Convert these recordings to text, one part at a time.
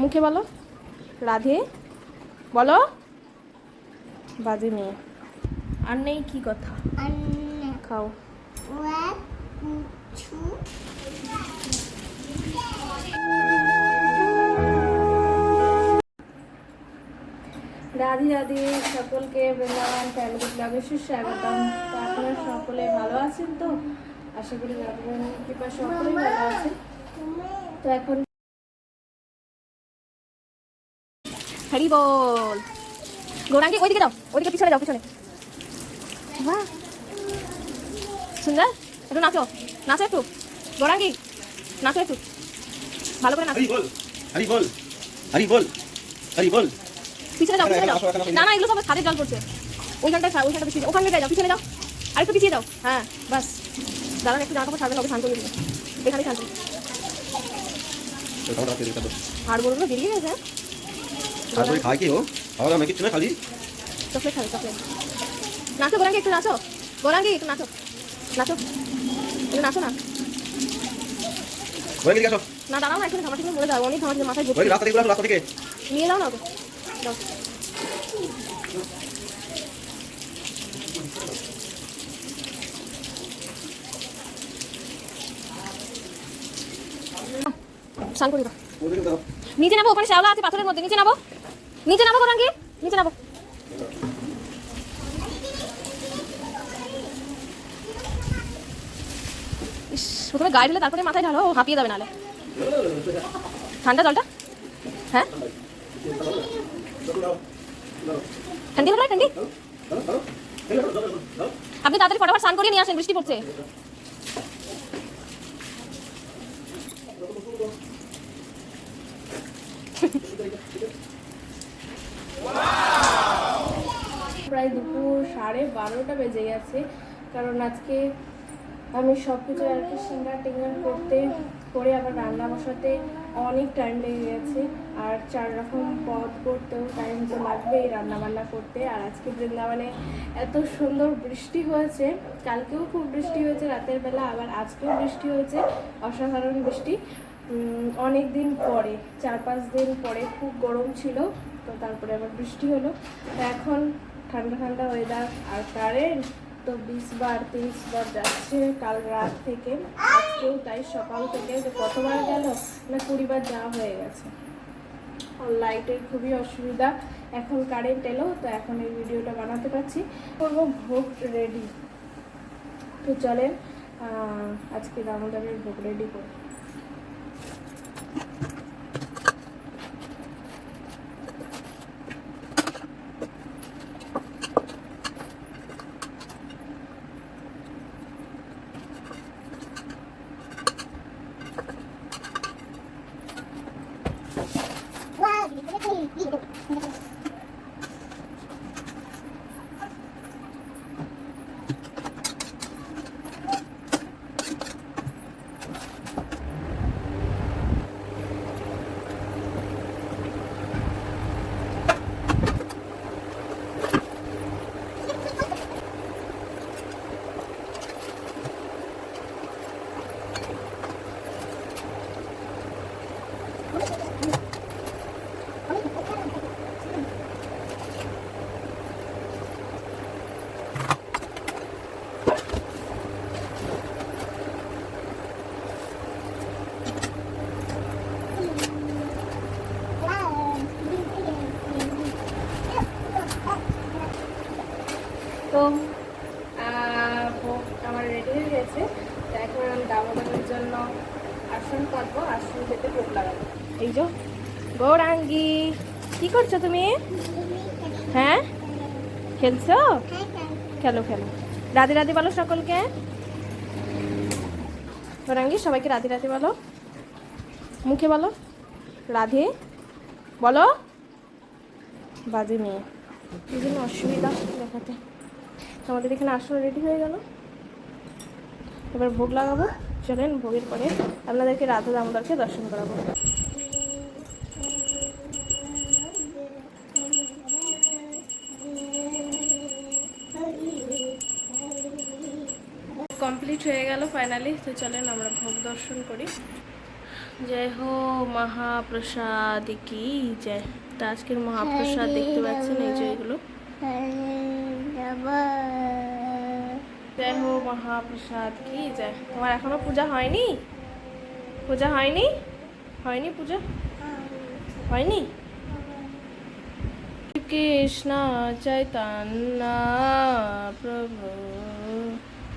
মুখে বলো। রাধে বলো। বাজে মেয়ে। আর নেই কি কথা? খাও. রাধি রাধি সকলকে বৃন্দাবন ফ্যামিলি ক্লাবে সুস্বাগতম। তো আপনারা সকলে ভালো আছেন তো? আশা করি রাধবেন কৃপা সকলেই ভালো আছেন। তো এখন হরি বল। গৌরাঙ্গি ওইদিকে যাও ওইদিকে পিছনে যাও পিছনে। বাহ। সুন্দর। একটু নাচো নাচো একটু। গৌরাঙ্গি নাচো একটু। ভালো করে নাচো। হরি বল হরি বল হরি বল পিছনে যাও পিছনে যাও। এখানে। না না এগুলো সব ছাদে জল পড়ছে। ওইখানটা ওইখানটা পিছিয়ে যাও। ওখানে যাও পিছনে যাও। আর একটু পিছিয়ে যাও। হ্যাঁ বাস। দাঁড়ান একটু জামা কাপড় ছাড়বেন ওকে শান্ত করে এখানেই শান্ত। আর বলগুলো বেরিয়ে গেছে হ্যাঁ? তারপরে খাই কি ও খাওয়া দাওয়া কিছু না খালি? চকলেট খাবে চকলেট। নাচো গোরাঙ্গি একটু নাচো। গোরাঙ্গি একটু নাচো। নাচো। একটু নাচো না। গিয়ে আসো। না দাঁড়াও না এখানে ঝামাটি মরে যাও। অনেক ঝামাটি মাথায় ঘরে ঘুরছে। রাস্তা থেকে রাস্তা থেকে। নিয়ে যাও না ওকে। স্নান করে নিচে নামো ওখানে শ্যাওলা আছে পাথরের মধ্যে। নিচে নামো। নিচে নামো গোরাঙ্গি নিচে নামো। প্রথমে গায়ে ঢেলে তারপরে মাথায় ঢালো হাঁপিয়ে যাবে নালে ঠান্ডা জলটা? হ্যাঁ? ঠান্ডি হলো, ঠান্ডি? আপনি তাড়াতাড়ি ফটাফট স্নান করিয়ে নিয়ে আসেন, বৃষ্টি পড়ছে। প্রায় দুপুর সাড়ে বারোটা বেজে গেছে, কারণ আজকে আমি সব কিছু আর কি সিঙ্গার টিঙ্গার করতে, করে আবার রান্না বসাতে অনেক টাইম লেগে গেছে, আর চার রকম পদ করতেও টাইম তো লাগবেই রান্না বান্না করতে, আর আজকে বৃন্দাবনে এত সুন্দর বৃষ্টি হয়েছে, কালকেও খুব বৃষ্টি হয়েছে, রাতের বেলা আবার আজকেও বৃষ্টি হয়েছে, অসাধারণ বৃষ্টি। অনেক দিন পরে, চার পাঁচ দিন পরে খুব গরম ছিল, তো তারপরে আবার বৃষ্টি হলো। এখন ঠান্ডা ঠান্ডা ওয়েদার আর কারেন্ট তো বিশ বার, তিরিশ বার যাচ্ছে কাল রাত থেকে, আজকেও তাই সকাল থেকে যে কতবার গেল, না কুড়ি বার যাওয়া হয়ে গেছে। লাইটের খুবই অসুবিধা, এখন কারেন্ট এলো, তো এখন এই ভিডিওটা বানাতে পারছি। করব ভোগ রেডি তো চলেন আজকে দামোদরের ভোগ রেডি করি ভোগ আমার রেডি হয়ে গেছে। এখন আমি দামোদরের জন্য আসন পাতবো আসন যেতে ভোগ লাগাবো। এই যে, গৌরাঙ্গি, কি করছ তুমি? হ্যাঁ? খেলছো? খেলো খেলো। রাধে রাধে বলো সকলকে। গৌরাঙ্গি, সবাইকে রাধে রাধে বলো। মুখে বলো। রাধে, বলো। বাজে মেয়ে। জন্য অসুবিধা দেখাতে। আমাদের এখানে আসন রেডি হয়ে গেল। এবার ভোগ লাগাবো। চলেন, ভোগের পরে আপনাদেরকে রাধা দামোদরকে দর্শন করাবো। কমপ্লিট হয়ে গেল ফাইনালি তো চলেন, আমরা ভোগ দর্শন করি। জয় হো মহাপ্রসাদ কি জয়। তো আজকের মহাপ্রসাদ দেখতে পাচ্ছেন, এই যে এগুলো। জয় হো মহাপ্রসাদ। কি জয়? তোমার এখনও পূজা হয়নি? পূজা হয়নি? হয়নি পূজা? হয়নি? কৃষ্ণ চৈতন্য প্রভু,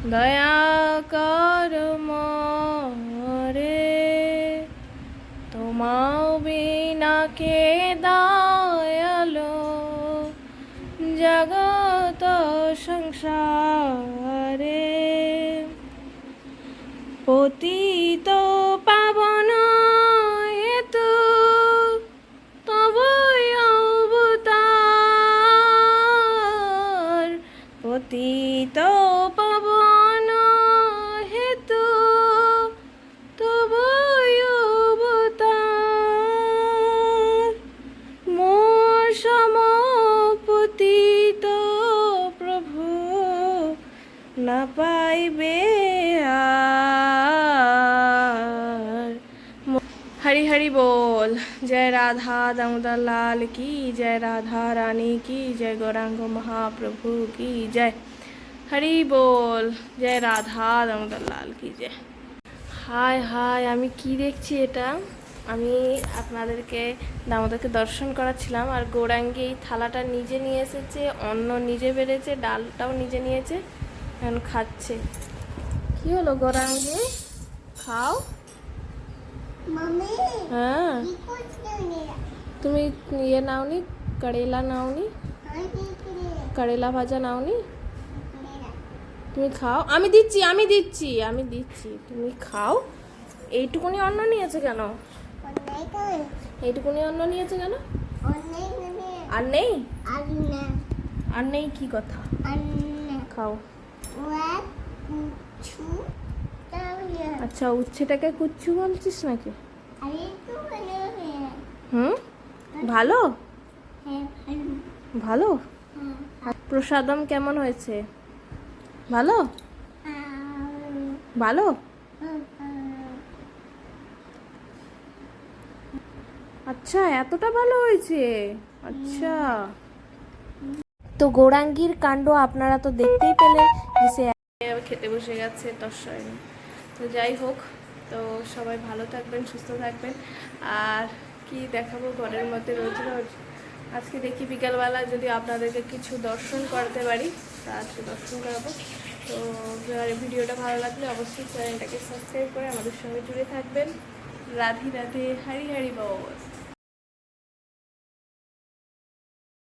দয়া কর মরে। তোমাও বিনা কে দয়ালো সংসারে পতিত জয় রাধা দামোদর লাল কি জয় রাধা রানী কি জয় গৌরাঙ্গ মহাপ্রভু কি জয়। হরি বল, জয় রাধা দামোদর লাল কি জয়। হায় হায়, আমি কি দেখছি এটা? আমি আপনাদেরকে, দামোদরকে দর্শন করাচ্ছিলাম আর গৌরাঙ্গে এই থালাটা নিজে নিয়ে এসেছে, অন্ন নিজে বেড়েছে, ডালটাও নিজে নিয়েছে, এখন খাচ্ছে। কি হলো গৌরাঙ্গে? খাও। হ্যাঁ? তুমি ইয়ে নাওনি করেলা নাওনি করেলা ভাজা নাওনি তুমি খাও আমি দিচ্ছি আমি দিচ্ছি আমি দিচ্ছি তুমি খাও এইটুকুনি অন্ন নিয়েছে কেন এইটুকুনি অন্ন নিয়েছে কেন আর নেই আর নেই কি কথা খাও আচ্ছা উচ্ছেটাকে কুচ্ছু বলছিস নাকি? হয়ে হুম? ভালো? হ্যাঁ ভালো। হ্যাঁ। প্রসাদম কেমন হয়েছে? ভালো? ভালো? আচ্ছা এতটা ভালো হয়েছে? আচ্ছা। তো গৌরাঙ্গীর কাণ্ড আপনারা তো দেখতেই পেলেন যে সে খেতে বসে গেছে তস্বয় তো যাই হোক, তো সবাই ভালো থাকবেন, সুস্থ থাকবেন। আর কি দেখাবো ঘরের মধ্যে রোজ রোজ? আজকে দেখি বিকালবেলা যদি আপনাদেরকে কিছু দর্শন করাতে পারি, তা আজকে দর্শন করাবো। তো ভিডিওটা ভালো লাগলে অবশ্যই চ্যানেলটাকে সাবস্ক্রাইব করে আমাদের সঙ্গে জুড়ে থাকবেন। রাধি রাধে, হারি হারি বাবা